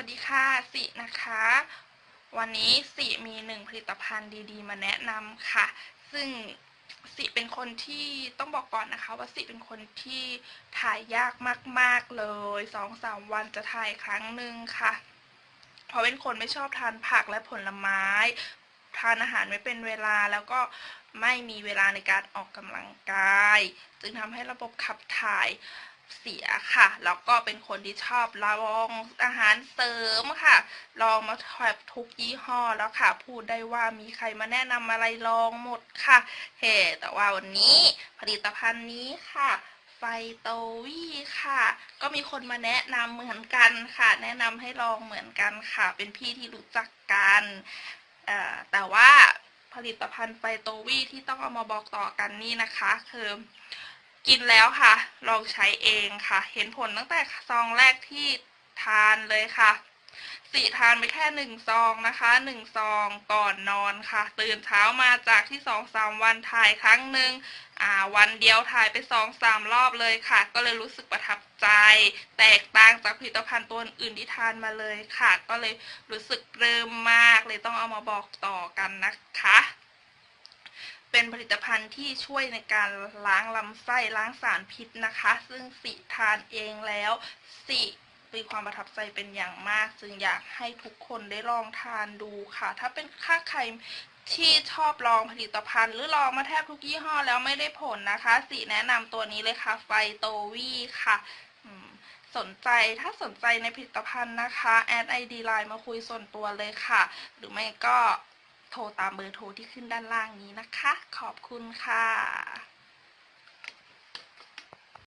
วัสดีค่ะสินะคะ วันนี้สิมีหนึ่งผลิตภัณฑ์ดีๆ มาแนะนำค่ะ ซึ่งสิเป็นคนที่ต้องบอกก่อนนะคะ ว่าสิเป็นคนที่ถ่ายยากมาก ๆเลยสองสามวันจะถ่ายครั้งหนึ่งค่ะ เพราะเป็นคนไม่ชอบทานผักและผลไม้ ทานอาหารไม่เป็นเวลาแล้วก็ไม่มีเวลาในการออกกำลังกาย จึงทำให้ระบบขับถ่าย เสียค่ะ แล้วก็เป็นคนที่ชอบลองอาหารเสริมค่ะ ลองมาแทบทุกยี่ห้อแล้วค่ะ พูดได้ว่ามีใครมาแนะนำอะไรลองหมดค่ะเฮ้แต่ว่าวันนี้ผลิตภัณฑ์นี้ค่ะไฟโตวี่ค่ะ ก็มีคนมาแนะนำเหมือนกันค่ะ แนะนำให้ลองเหมือนกันค่ะ เป็นพี่ที่รู้จักกันแต่ว่าผลิตภัณฑ์ไฟโตวี่ที่ต้องเอามาบอกต่อกันนี่นะคะ คือ กินแล้วค่ะ ลองใช้เองค่ะ เห็นผลตั้งแต่ซองแรกที่ทานเลยค่ะสี่ทานไปแค่หนึ่งซองนะคะหนึ่งซองก่อนนอนค่ะ ตื่นเช้ามาจากที่สองสามวันถ่ายครั้งหนึ่งอ่าวันเดียวถ่ายไปสองสามรอบเลยค่ะ ก็เลยรู้สึกประทับใจ แตกต่างจากผลิตภัณฑ์ตัวอื่นที่ทานมาเลยค่ะ ก็เลยรู้สึกเริ่มมากเลยต้องเอามาบอกต่อกันนะคะ เป็นผลิตภัณฑ์ที่ช่วยในการล้างลำไส้ล้างสารพิษนะคะ ซึ่งสิทานเองแล้วสิมีความประทับใจเป็นอย่างมาก จึงอยากให้ทุกคนได้ลองทานดูค่ะ ถ้าเป็นค่าใครที่ชอบลองผลิตภัณฑ์ หรือลองมาแทบทุกยี่ห้อแล้วไม่ได้ผลนะคะ สิแนะนำตัวนี้เลยค่ะ ไฟโตวีค่ะสนใจถ้าสนใจในผลิตภัณฑ์นะคะ แอดไอดีไลน์มาคุยส่วนตัวเลยค่ะ หรือไม่ก็ ทรตามเบอร์โทรที่ขึ้นด้านล่างนี้นะคะ ขอบคุณค่ะ